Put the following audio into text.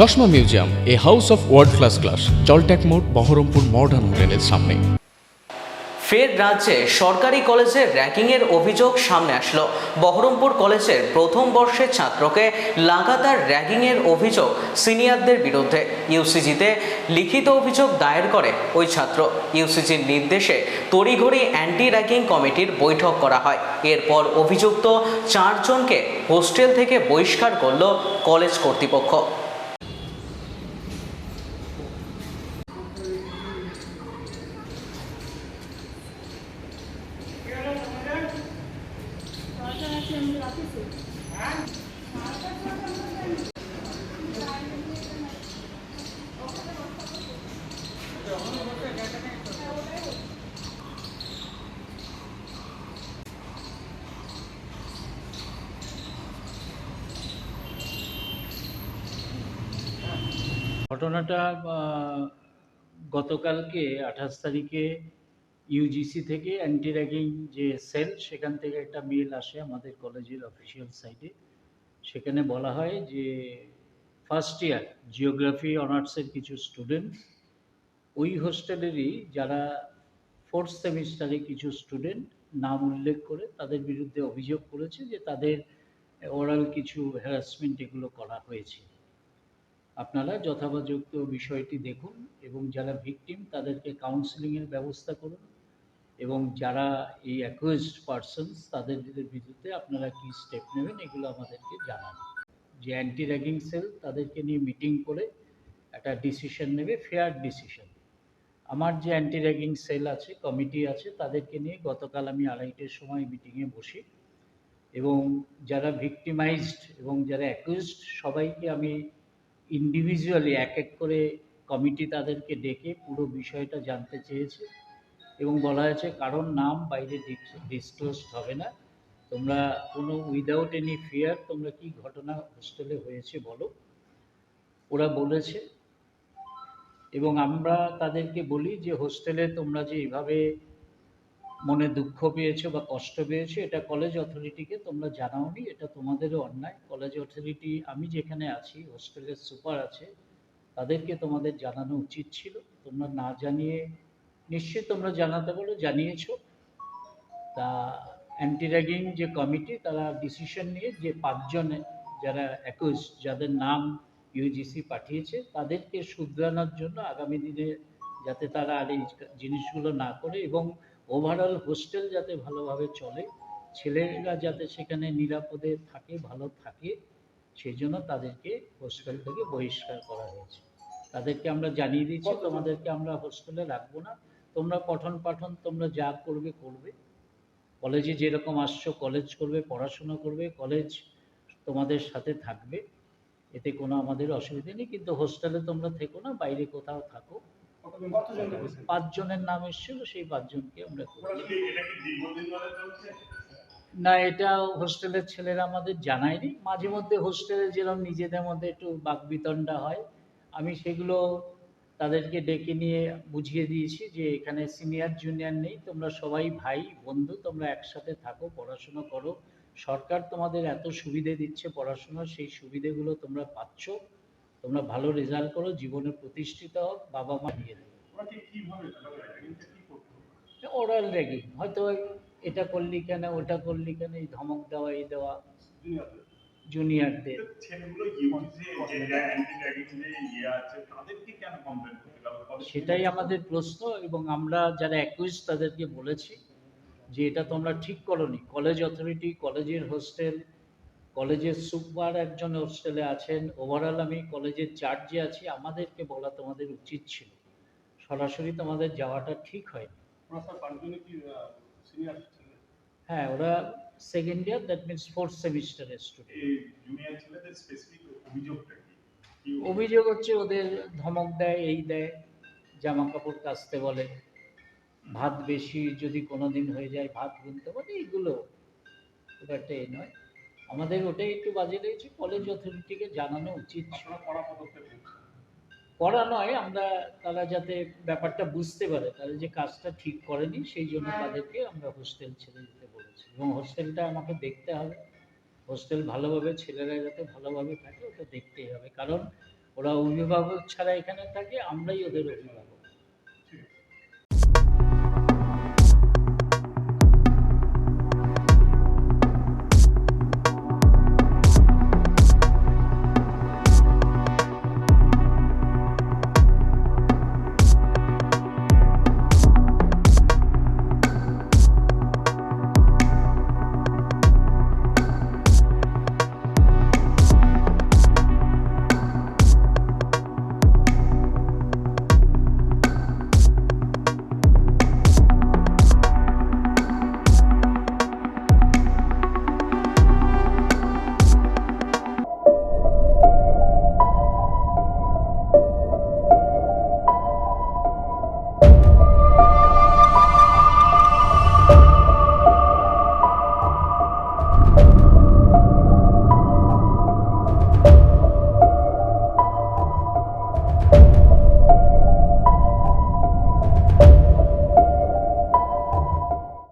চশমা museum, a house of world class class জলট্যাক মোড়, Baharampur modern হোটেলের সামনে। ফের রাজ্যে সরকারি কলেজে র্যাগিংয়ের অভিযোগ সামনে আসলো। বহরমপুর কলেজের প্রথম বর্ষের ছাত্রকে লাগাতার র্যাগিংয়ের অভিযোগ সিনিয়রদের বিরুদ্ধে। ইউসিজিতে লিখিত অভিযোগ দায়ের করে ওই ছাত্র। ইউসিজির নির্দেশে তড়িঘড়ি অ্যান্টি র্যাগিং কমিটির বৈঠক করা হয়। এরপর অভিযুক্ত চারজনকে হোস্টেল থেকে বহিষ্কার করল কলেজ কর্তৃপক্ষ। ঘটনাটা গতকালকে আঠাশ তারিখে ইউজিসি থেকে অ্যান্টি র্যাগিং যে সেল সেখান থেকে একটা মেল আসে আমাদের কলেজের অফিসিয়াল সাইটে সেখানে বলা হয় যে ফার্স্ট ইয়ার জিওগ্রাফি অনার্সের কিছু স্টুডেন্ট ওই হোস্টেলেরই যারা ফোর্থ সেমিস্টারে কিছু স্টুডেন্ট নাম উল্লেখ করে তাদের বিরুদ্ধে অভিযোগ করেছে যে তাদের ওরাল কিছু হ্যারাসমেন্ট এগুলো করা হয়েছে। আপনারা যথাযথ বিষয়টি দেখুন এবং যারা ভিকটিম তাদেরকে কাউন্সিলিংয়ের ব্যবস্থা করুন। এবং যারা এই অ্যাকুইজড পারসনস তাদের বিরুদ্ধে আপনারা কী স্টেপ নেবেন, এগুলো আমাদেরকে জানান। যে অ্যান্টি র্যাগিং সেল তাদেরকে নিয়ে মিটিং করে একটা ডিসিশন নেবে ফেয়ার ডিসিশন আমার যে অ্যান্টি র্যাগিং সেল আছে কমিটি আছে, তাদেরকে নিয়ে গতকাল আমি আড়াইটের সময় মিটিংয়ে বসি। এবং যারা ভিকটিমাইজড এবং যারা অ্যাকিউজড সবাইকে আমি ইন্ডিভিজুয়ালি এক এক করে কমিটি তাদেরকে ডেকে পুরো বিষয়টা জানতে চেয়েছে। এবং বলা হয়েছে কারণ নাম বাইরে ডিসক্লোজ হবে না। তোমরা কোনো উইদাউট এনি ফিয়ার তোমরা কি ঘটনা হোস্টেলে হয়েছে বলো। ওরা বলেছে এবং আমরা তাদেরকে বলি যে হোস্টেলে তোমরা যে এইভাবে মনে দুঃখ পেয়েছ বা কষ্ট পেয়েছ, এটা কলেজ অথরিটিকে তোমরা জানাওনি, এটা তোমাদেরও অন্যায়। কলেজ অথরিটি আমি যেখানে আছি হোস্টেলের সুপার আছে, তাদেরকে তোমাদের জানানো উচিত ছিল। তোমরা না জানিয়ে নিশ্চয়ই তোমরা জানাতে পারো জানিয়েছো। তা অ্যান্টি র্যাগিং যে কমিটি তারা ডিসিশন নিয়ে যে পাঁচজন যারা একুশ যাদের নাম ইউজিসি পাঠিয়েছে তাদেরকে শুধরানোর জন্য আগামী দিনে যাতে তারা আর এই জিনিসগুলো না করে এবং ওভারঅল হোস্টেল যাতে ভালোভাবে চলে ছেলেরা যাতে সেখানে নিরাপদে থাকে ভালো থাকে সেই জন্য তাদেরকে হোস্টেল থেকে বহিষ্কার করা হয়েছে। তাদেরকে আমরা জানিয়ে দিচ্ছি তোমাদেরকে আমরা হোস্টেলে রাখব না। তোমরা পঠন পাঠন তোমরা যা করবে করবে। কলেজে যেরকম আসছো কলেজ করবে, পড়াশোনা করবে, কলেজ তোমাদের সাথে থাকবে। এতে কোনো আমাদের অসুবিধা নেই, কিন্তু হোস্টেলে তোমরা থেকো না, বাইরে কোথাও থাকো। পাঁচজনের নাম এসেছিল, সেই পাঁচজনকে আমরা। না, এটা হোস্টেলের ছেলেরা আমাদের জানায়নি। মাঝে মধ্যে হোস্টেলে যেরকম নিজেদের মধ্যে একটু বাকবিতণ্ডা হয়, আমি সেগুলো তাদেরকে ডেকে নিয়ে বুঝিয়ে দিয়েছি যে এখানে সিনিয়র জুনিয়র নেই তোমরা সবাই ভাই বন্ধু তোমরা একসাথে থাকো পড়াশোনা করো। সরকার তোমাদের এত সুবিধে দিচ্ছে পড়াশোনার সেই সুবিধেগুলো তোমরা পাচ্ছ। তোমরা ভালো রেজাল্ট করো জীবনে প্রতিষ্ঠিত হও বাবা মা দিয়ে দেবে। ওরাল র্যাগিং হয়তো এটা করলি কেন ওটা করলি কেন এই ধমক দেওয়া এই দেওয়া। জুনিয়রদের ইয়ে সেটাই আমাদের প্রশ্ন এবং আমরা যারা অ্যাকুইজ তাদেরকে বলেছি যে এটা তোমরা ঠিক করনি। কলেজ অথরিটি কলেজের হোস্টেল কলেজের সুপার একজন হোস্টেলে আছেন। ওভারঅল আমি কলেজের চার্জে আছি। আমাদেরকে বলা তোমাদের উচিত ছিল। সরাসরি তোমাদের যাওয়াটা ঠিক হয়নি। আপনার পাঁচজনে কি সিনিয়র ছিলেন? হ্যাঁ ওরা second year that means fourth সেমিস্টারের স্টুডেন্ট অভিযোগ? হচ্ছে ওদের ধমক দেয় এই দেয় জামা কাপড় কাচতে বলে ভাত বেশি যদি কোনো দিন হয়ে যায় ভাত গুনতে বলে এইগুলো খুব একটা এ নয়। আমাদের ওটাই একটু বাজে লেগেছে কলেজ অথরিটিকে জানানো উচিত। করা নয় আমরা তারা যাতে ব্যাপারটা বুঝতে পারে তারা যে কাজটা ঠিক করেনি সেই জন্য তাদেরকে আমরা হোস্টেল ছেড়ে বলেছি এবং হোস্টেলটা আমাকে দেখতে হবে। হোস্টেল ভালোভাবে ছেলেরা যাতে ভালোভাবে থাকে ওটা দেখতেই হবে। কারণ ওরা অভিভাবক ছাড়া এখানে থাকে, আমরাই ওদের অভিভাবক।